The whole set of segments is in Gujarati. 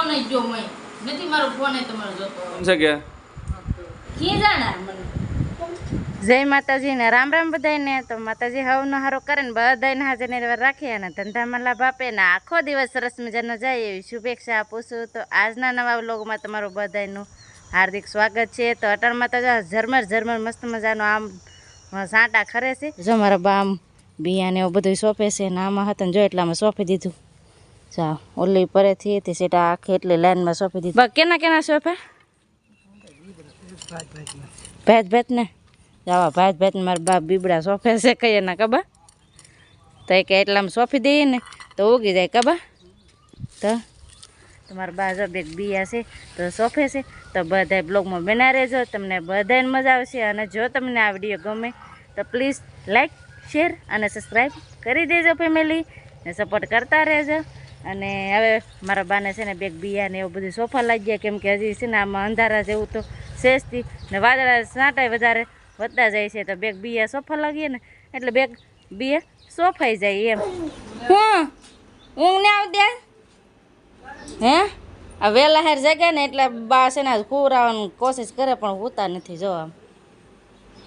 ફોન જ જો મય. નથી મારો ફોન તમારો જોતો. છે કે? કી જાણા મને? જય માતાજી ને રામ રામ બધાને તો માતાજી હવનો હારો કરે ને બધાને હાજર ને રાખે અને ધંધામાં લાભ આપે ને. આખો દિવસ સરસ મજાનો જાય એવી શુભેચ્છા આપું છું. તો આજના નવા વ્લોગમાં તમારું બધાનું હાર્દિક સ્વાગત છે. તો અટાણમાં તો ઝરમર ઝરમર મસ્ત મજાનો આમ સાંટા ખરે છે. જો મારા બા આમ બિયા ને એવું બધું સોંપે છે ને આમાં હતા ને જો એટલામાં સોંપી દીધું. જા ઓલી પરેથી હતી સેટા આખી એટલી લાઈનમાં સોંપી દીધું. કેના કેના સોંપે ભેજ ભેજ ને. જાવા ભાત ભાત મારા બાપ બીબડા સોંપે છે કઈ એના કબા તો કે એટલામાં સોંપી દઈએ ને તો ઉગી જાય કબા તો તમારા બા જો બે બિયા છે તો સોંપે છે. તો બધાય બ્લોગમાં બના રહેજો તમને બધાને મજા આવશે. અને જો તમને આ વીડિયો ગમે તો પ્લીઝ લાઈક શેર અને સબસ્ક્રાઈબ કરી દેજો ફેમિલી ને સપોર્ટ કરતા રહેજો. અને હવે મારા બાને છે ને બેગ બિયા ને એવું બધું સોફા લાગી ગયા, કેમ કે હજી છે ને આમાં અંધારા જેવું તો શેષથી ને વાદળા સાંટાય વધારે, વધતા જાય છે તો બેગ બિયા સોફા લાગીએ ને, એટલે બેગ બિયા સોફાઈ જાય એમ. હું? ઊંઘ ને આવતી દે હે? આ વહેલા હેર જગ્યા ને એટલે બા છે ને કુરાવાની કોશિશ કરે, પણ હોતા નથી જો આમ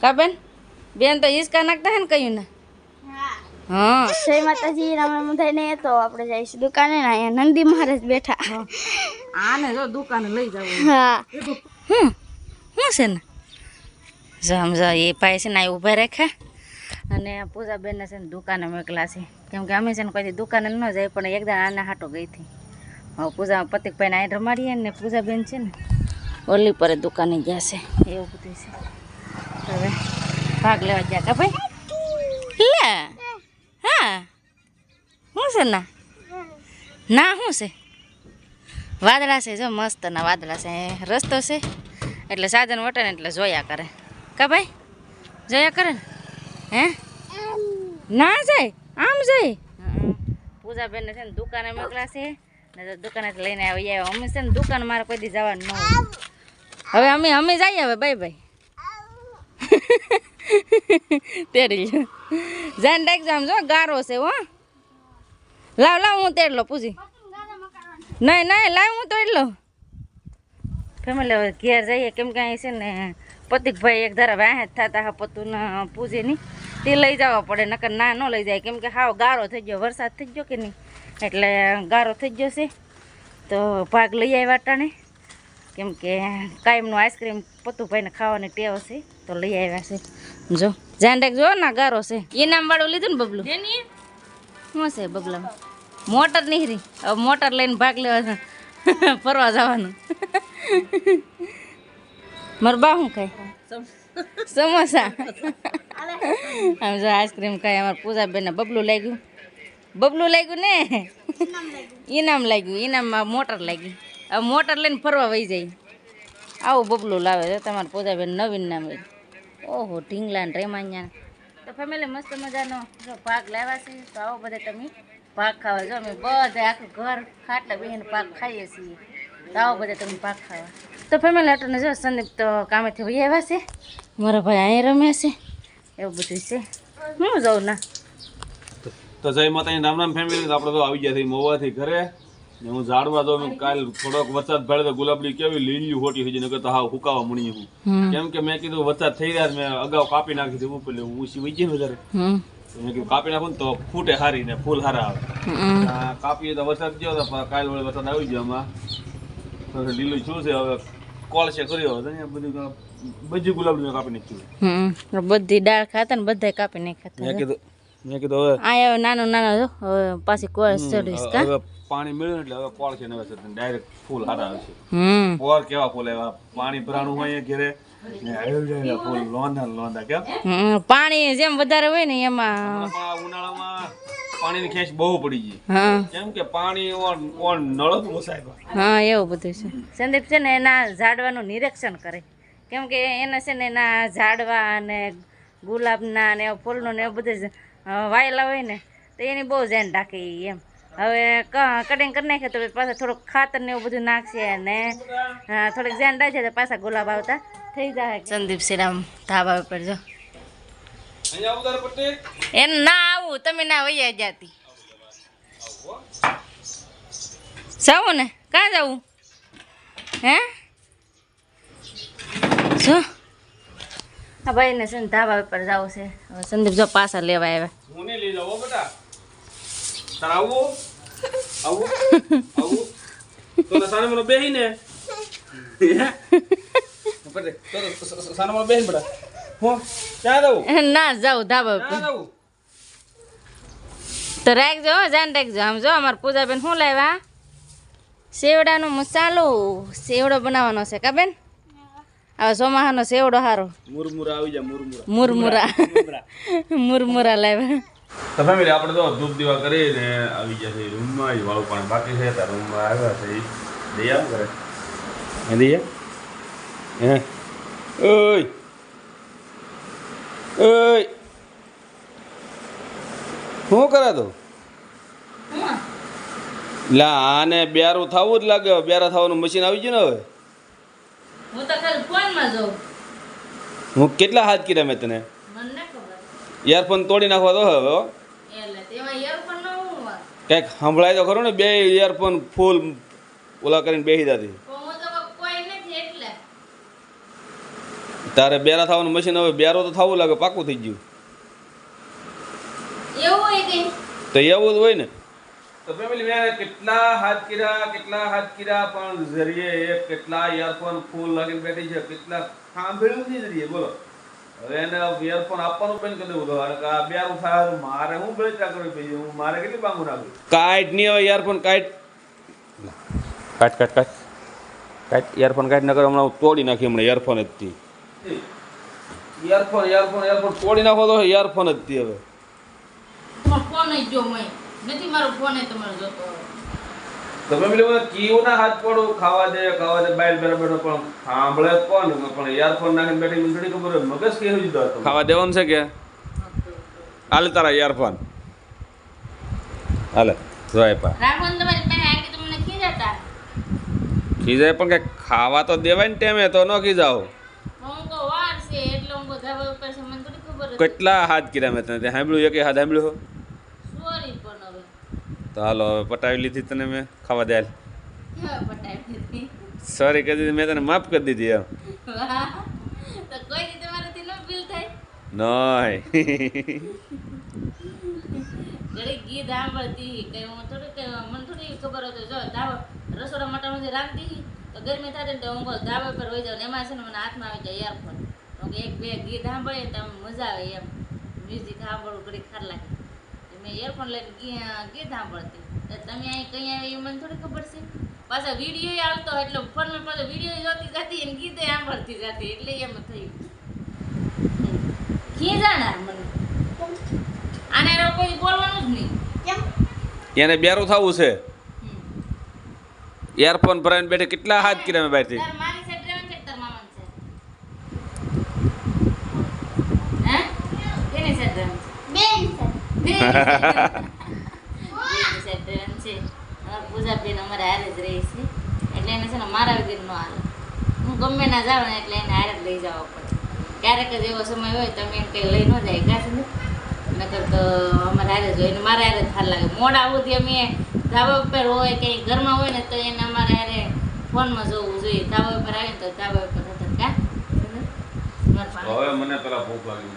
કા બેન? તો હિસકા નાખતા હે ને કહ્યું ને? હા. જય માતાજી રામ રામ બધાને તો આપણે જઈશું દુકાને ને અહીંયા નંદી મહારાજ બેઠા. આને જો દુકાને લઈ જાવ હા. હું? છે ને? જમ એ ભાઈ છે ને અહીં ઊભા રાખ્યા અને પૂજાબેનને છે ને દુકાને મોકલા છે. કેમ કે અમે છે ને કોઈ દુકાને ન જાય પણ એકદમ આના હાટો ગઈ હતી. હવે પૂજા પતિકભાઈને અહીં રમાડીએ ને પૂજાબેન છે ને ઓલી પર દુકાને ગયા છે. એવું બધું છે. હવે ભાગ લેવા ગયા કા ભાઈ? લે! છે ના? ના, શું છે? વાદળા છે, જો મસ્ત ના વાદળા છે. રસ્તો છે, એટલે સાધન વટે ને એટલે જોયા કરે. કા ભાઈ? જોયા કરે હે? ના જાય? આમ જાય? પૂજાબેન છે ને દુકાને મોકલા છે. ને દુકાને લઈને આવી આવ્યા અમે છે ને દુકાન મારે કોઈ જવાનું ન હવે અમે અમે જઈએ હવે બાય ભાઈ. તેરી જાન ડાક જામ જો, ગારો છે, હો. લાવ લાવ હું તેડલો પૂજી નહીં નહીં લાવ હું તેડલો. ફેમિલી હવે ઘેર જઈએ? કેમ કે અહીં છે ને પતિકભાઈ એક ધારા વાહે થતા હા પતું ને પૂજે નહીં. તે લઈ જવા પડે નકર ના ન લઈ જાય. કેમ કે હાવ ગારો થઈ ગયો વરસાદ થઈ ગયો કે નહીં? એટલે ગારો થઈ ગયો છે. તો ભાગ લઈ આવ્યા ટાણે. કેમ કે કાયમનું આઈસ્ક્રીમ પતુભાઈને ખાવાની ટેવ છે તો લઈ આવ્યા છે. જો જાંડેક જો ના ગારો છે. ઇનામ વાળું લીધું ને બબલું? શું છે બબલામાં મોટર નીકળી હવે મોટર લઈને ભાગ લેવા ફરવા જવાનું. મારું બા શું ખાય? સમોસા. આમ જો આઈસ્ક્રીમ ખાય. અમારા પૂજાબેન બબલું લાગ્યું. બબલું લાગ્યું ને? ઇનામ લાગ્યું. ઇનામમાં મોટર લાગી હવે મોટર લઈને ફરવા વહી જાય. આવું બબલું લાવે છે. તમારા પૂજાબેન નવીન નામ ઓહો, ઢીંગલા ને રેમાન્યા. તો ફેમિલી મસ્ત મજાનો. જો પાક લાવ્યા છે, તો આવો બધા તમે પાક ખાવા. જો અમે બધા આખું ઘર ખાટલા બેહીને પાક ખાઈએ છીએ. તો આવો બધા તમે પાક ખાવા. તો ફેમિલી આટલું જો સંદીપ તો કામેથી વહી આવ્યા છે. મારા ભાઈ અહીં રમ્યા છે. એવું બધું છે. હું જાઉં ના? તો જય માતાજી, રામ રામ ફેમિલી આપણે તો આવી ગયા છે મોવાથી ઘરે. હું ઝાડવા તો કાલ થોડોક વરસાદ પડે તો ગુલાબડી કેવી લીલી હોટી હોય નકર તો હાવ હુકાવા મણી હું. કેમ કે મેં કીધું વરસાદ થઈ રહ્યા મેં અગાઉ કાપી નાખી હતી ઉપર ઊંચી વહી ને વધારે. મેં કીધું કાપી નાખું ને તો ફૂટે હારી ને ફૂલ હારા આવે. કાપીએ તો વરસાદ ગયો તો પણ કાલ વળે વરસાદ આવી ગયો આમાં. તો લીલું શું છે હવે કોલ છે કર્યો અહીંયા બધું બધી ગુલાબડી કાપી નાખ્યું બધી ડાળ ખાતા ને બધા કાપી નાખ્યા મેં કીધું મેં કીધું હવે આ નાનો નાનો જો હવે પાછી કોળ ચડીશ કા? હવે પાણી મળ્યું એટલે હવે કોળ છે નવે ડાયરેક્ટ ફૂલ હારા આવશે. હમ. પોર કેવા ફૂલ એવા? પાણી ભરાણું હોય ઘરે? પાણી જેમ વધારે હોય ને એમાં ઉનાળામાં પાણીની ખેંચ બહુ પડી ગઈ. હા. કેમ કે પાણી નળ જ ઓસાય હા એવું બધું છે. સંદીપ છે ને એના ઝાડવાનું નિરીક્ષણ કરે. કેમ કે એને છે ને એના ઝાડવા અને ગુલાબના ને ફૂલનું ને એવું બધું વાયેલા હોય ને તો એની બહુ ધ્યાન રાખે એમ. હવે કટિંગ કરી નાખે તો પાછા થોડુંક ખાતર ને એવું બધું નાખશે અને અ, થોડીક ધ્યાન રાખે તો પાછા ગુલાબ આવતા થઈ જાય. સંદીપ શ્રીરામ ધાબા ઉપર જો. એને ના આવું તમે ના વૈયા જાતી. જાવું ને ક્યાં જવું? હે? જો. ભાઈને છે ને ધાબા ઉપર જવું છે. હવે સંદીપ જો પાછા લેવા આવ્યા. હું નહીં લઈ જાઉં બેટા. તારે આવવું? આવું આવું તો તો સાને મને બેહીને. સાને મને બેહીને બેટા. હો ક્યાં જવું ના જાઉં ધાબા ઉપર. તો રાખજો હો, ધ્યાન રાખજો આમ જો અમારા પૂજાબેન શું લાવ્યા? સેવડાનો મસાલો. સેવડો બનાવવાનો છે કા બેન? હવે સોમાહાનો સેવડો સારો મુરમુરા આવી જાય મુરમુરા. મુરમુરા. મુરમુરા. લાવ્યા. તો ફેમિલી આપણે તો ધૂપ દીવા કરીને આવી ગયા છે રૂમમાં. જ વાળું પાણી બાકી છે ત્યાં રૂમમાં આવ્યા છે. દઈ કરે હે દઈએ હે? ઓય. ઓય. શું કરે તું? લા આને બ્યારું થવું જ લાગે. બ્યારા થવાનું મશીન આવી ગયું ને હવે? હું કેટલા હાથ કર્યા મેં તને? મને ખબર. ઇયરફોન તોડી નાખવા તો હવે. કંઈક સંભળાય તો ખરું ને બે ઇયરફોન ફૂલ ઓલા કરીને બેસી જતી. તારે બેરા થવાનું મશીન હવે બેરો તો થવું લાગે પાકું થઈ ગયું. એવું તો એવું જ હોય ને. તો ફેમિલી મેં કેટલા હાથ કેટલા હાથ કર્યા પણ જરીએ કેટલા ઇયરફોન ફૂલ લાગીને બેઠી છે કેટલા સાંભળ્યું નહીં જરીએ બોલો. હવે એને ઇયરફોન આપવાનું પણ કરી દેવું કારણ કે આ બેરું થાય મારે હું બેચા કરવી હું મારે કેટલી બાંગુ નાખું કાંઈટ નહીં હવે ઇયરફોન કાંઈટ કાટ કાટ કાટ કાટ ઇયરફોન કાટ નકર હમણાં હું તોડી નાખી હમણાં ઇયરફોન જ થી. ઇયરફોન ઇયરફોન ઇયરફોન તોડી નાખો તો ઇયરફોન જ થી હવે. ફોન જ જો મય. નથી મારો ફોન તમારો જોતો તમે પેલું મને કીવું ના હાથ પડો ખાવા દે ખાવા દે બાઈલ બેઠો બેઠો પણ સાંભળે કોણ? પણ ઇયરફોન નાખીને બેઠી મને થોડી ખબર મગજ કેવું જુદો હતો ખાવા દેવાનું છે કે? હાલે તારા ઇયરફોન હાલે જોય પા રાખવાનું તમારી પાસે આગળ તમને ખીજાતા? ખીજાય પણ કે ખાવા તો દેવાય ને ટેમે તો ન ખીજાવ. હું કહું વાર છે એટલે હું ધાબા ઉપર છે મને થોડી ખબર કેટલા હાથ કર્યા મેં તને? સાંભળ્યું? એક હાથ સાંભળ્યું? તો હાલો હવે પટાવી લીધી તને મેં? ખાવા દે પટાવી સોરી કરી દીધી મેં તને માફ કરી દીધી એમ. એક બે ગીત સાંભળે મજા આવે એમ. મ્યુઝિક સાંભળવું ઘડી ખાર લાગે. મેં ઇયરફોન લઈને કીધા પડતી તમે અહીં કઈ આવી એ મને થોડી ખબર છે? પાછા વીડિયો આવતો એટલે ફોનમાં પાછો વીડિયો જોતી જતી અને ગીતે સાંભળતી જતી એટલે એમ થયું. ખીજાણા મને? આને કોઈ બોલવાનું જ નહીં. કેમ? એને બેરું થવું છે. એરફોન ભરાઈને બેઠે કેટલા હાથ કર્યા મેં બહારથી તાર મારી સાઈડ રહેવાનું છે કે તાર મામાની સાઈડ? હે? કેની સાઈડ રહેવાનું છે? પૂજાબેન અમારે હારે જ રહે છે એટલે એને છે ને મારા વગર ન હાલે હું ગમે ના જાઉં ને એટલે એને હારે જ લઈ જવા પડે ક્યારેક જ એવો સમય હોય તમે એમ કંઈ લઈ ન જાય કાં છે નકર તો અમારે હારે જ હોય ને મારે હારે જ સારું લાગે મોડા સુધી અમે ધાબા ઉપર હોય કે ઘરમાં હોય ને તો એને અમારે હારે ફોનમાં જોવું જોઈએ ધાબા ઉપર આવે ને તો ધાબા ઉપર હતા કા હવે મને પેલા ભૂખ લાગી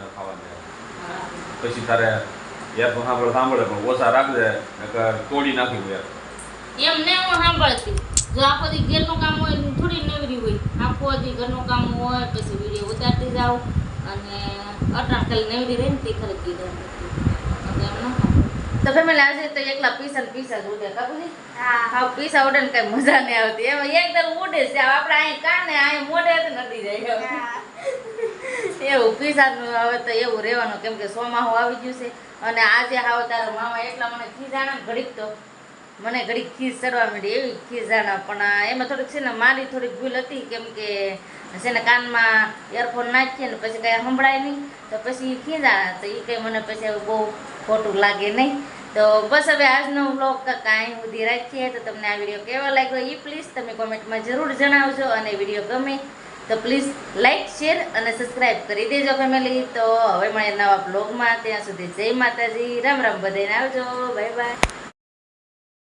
પછી તારે ઇયરફોન સાંભળે સાંભળે પણ ઓછા રાખજે નકર તોડી નાખ્યું યાર. એમ ને હું સાંભળતી. જો આખો દી ઘરનું કામ હોય થોડી નવરી હોય. આખો દી ઘરનું કામ હોય પછી વીડિયો ઉતારતી જાઉં અને અટાણ ખાલી નવરી રહી ને તે ખરી કીધું તો ફેમિલી આજે તો એકલા પીસા ને પીસા જ ઉડે હા. હા પીસા ઉડે ને કઈ મજા નહીં આવતી. એમાં એક દર ઉડે છે આપણે અહીં કાને અહીં મોઢે નથી નડી જાય હા. એવું પીસાનું હવે તો એવું રહેવાનું, કેમ કે સોમાહું આવી ગયું છે. અને આજે હાવ તારા મામા એટલા મને ખીજાણા ઘડીક તો. મને ઘડીક ખીજ ચડવા માંડી, એવી ખીજાણા પણ એમાં થોડીક છે ને મારી થોડીક ભૂલ હતી, કેમ કે છે ને કાનમાં ઇયરફોન નાખીએ ને પછી કાંઈ સંભળાય નહીં. તો પછી ખીજાણા તો એ કંઈ મને પછી બહુ ખોટું લાગે નહીં. તો બસ હવે આજનો વ્લોગ કાંઈ સુધી રાખીએ. તો તમને આ વીડિયો કેવો લાગ્યો એ પ્લીઝ તમે કોમેન્ટમાં જરૂર જણાવજો અને વીડિયો ગમે તો પ્લીઝ લાઈક શેર અને સબસ્ક્રાઈબ કરી દેજો ફેમિલી તો હવે મળે નવા બ્લોગમાં ત્યાં સુધી જય માતાજી. રામ રામ બધાને આવજો. Bye bye